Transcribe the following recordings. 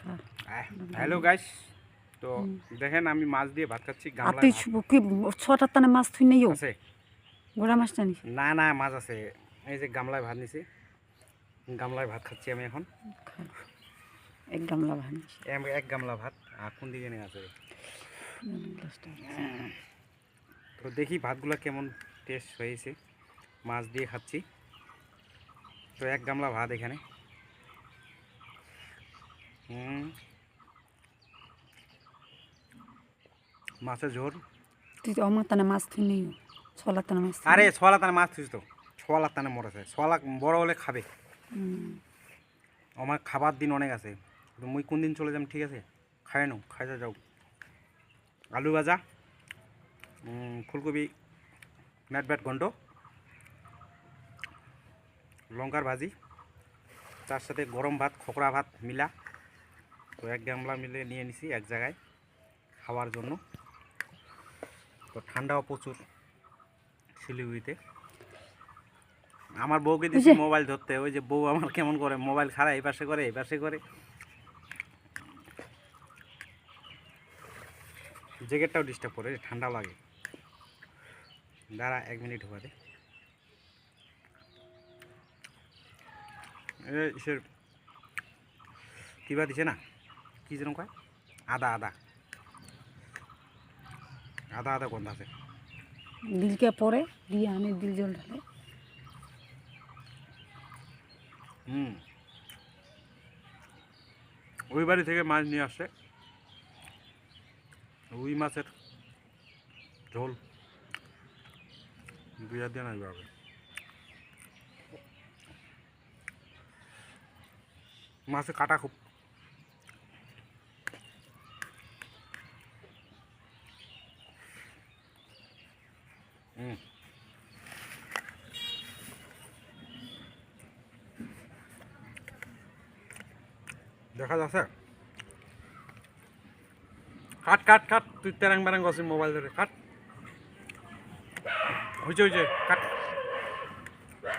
খা। Hello guys তো দেখেন আমি মাছ দিয়ে ভাত খাচ্ছি গামলা তুই কি ছটার তানে মাছ তুই নেইও? আছে। গোড়া মাছ টানিস না না মাছ আছে। এই যে গামলায় ভাত নিছি। গামলায় ভাত খাচ্ছি আমি এখন। এক গামলা ভাত এক গামলা ভাত। আর কোন দিকে নিয়ে আছে? তো দেখি ভাতগুলো কেমন টেস্ট হয়েছে। মাছ দিয়ে খাচ্ছি। তো এক গামলা ভাত এখানে। মাছের ঝোল? তুই তো আমার তানে মাছ তুই নেইও ছলার তানে মাছ। আরে ছোয়ালা তানে মাছ থুইস তো ছোয়ালা তানে মরেছে। ছোয়ালা বড় হলে খাবে। আমার খাবার দিন অনেক আছে মুই কোন দিন চলে যাম ঠিক আছে? খাই নো খাইতে যাও। আলু ভাজা ফুলকপি নাট ব্যাট ঘন্ট লঙ্কার ভাজি তার সাথে গরম ভাত খোকরা ভাত মিলা। তো এক গামলা মিলে নিয়ে নিছি এক জায়গায় খাওয়ার জন্য। তো ঠান্ডাও প্রচুর শিলিগুড়িতে। আমার বউকে দিচ্ছি মোবাইল ধরতে ওই যে বউ আমার কেমন করে মোবাইল খারাপ এই পাশে করে এই পাশে করে। জ্যাকেটটাও ডিস্টার্ব করে ঠান্ডা লাগে। দাঁড়া এক মিনিট সে কিবা দিছে না? কি যেন কয়? আদা আদা। আদা আদা গন্ধ আছে। দিলকে পরে দিয়ে আনে দিল জল ঢালে। হুম। ওই বাড়ি থেকে মাছ নিয়ে আসছে রুই মাছের ঝোল। বিয়ার দিয়ে না এইভাবে। মাছের কাটা খুব দেখা যাচ্ছে। কাট কাট কাট। তুই তেরাং বেরাং করছিস মোবাইল ধরে। কাট। হয়েছে হয়েছে কাট।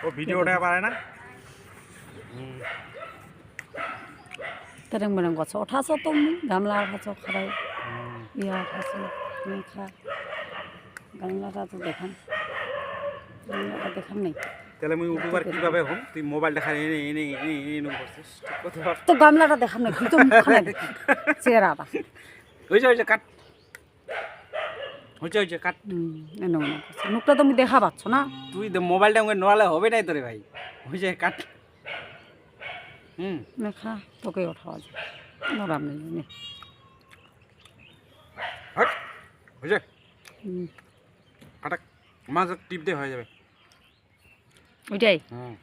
ও ভিডিও ওটা পারে না। তেরেং বেরেং গছ উঠাছ তুমি গামলা উঠাছ খারাই। ইয়া তুমি খা গামলাটা তো দেখান। গামলাটা দেখান নেই। তাহলে মুই ইউটিউবার কীভাবে হম? তুই মোবাইল দেখা এনে এনে এনে এনে করছিস। তো গামলাটা দেখান না তুই তো মুখখানে চেহারাটা। হয়েছে হয়েছে কাট। হয়েছে হয়েছে কাট। মুখটা তুমি দেখা পাচ্ছ না? তুই মোবাইলটা আমাকে নড়ালে হবে নাই তোরে ভাই। হয়েছে কাট। হুম। নে খা তোকে ওঠাওয়া যায় নরাম নেই নে। হট। হয়েছে হুম, কাটা মাছ টিপ দিয়ে হয়ে যাবে। ওইটাই? হুম